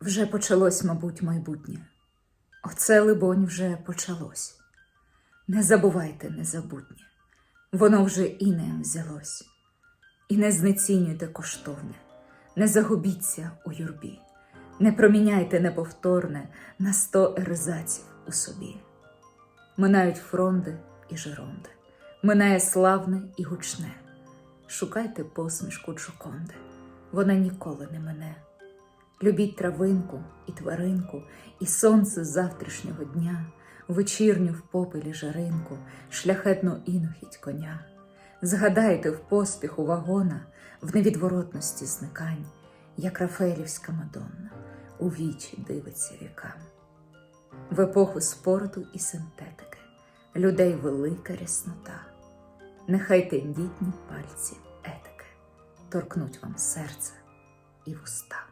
Вже почалось, мабуть, майбутнє. Оце, либонь, вже почалось. Не забувайте незабутнє, воно вже інеєм взялось. І не знецінюйте коштовне, не загубіться у юрбі, не проміняйте неповторне на сто ерзаців у собі. Минають фронди і жеронди, минає славне і гучне. Шукайте посмішку Джоконди, вона ніколи не мине. Любіть травинку і тваринку, і сонце завтрашнього дня, вечірню в попелі жаринку, шляхетну інохідь коня. Згадайте в поспіху вагона, в невідворотності зникань, як Рафаелівська Мадонна у вічі дивиться вікам. В епоху спорту і синтетики, людей велика ряснота. Нехай тендітні пальці етики торкнуть вам серце і вуста.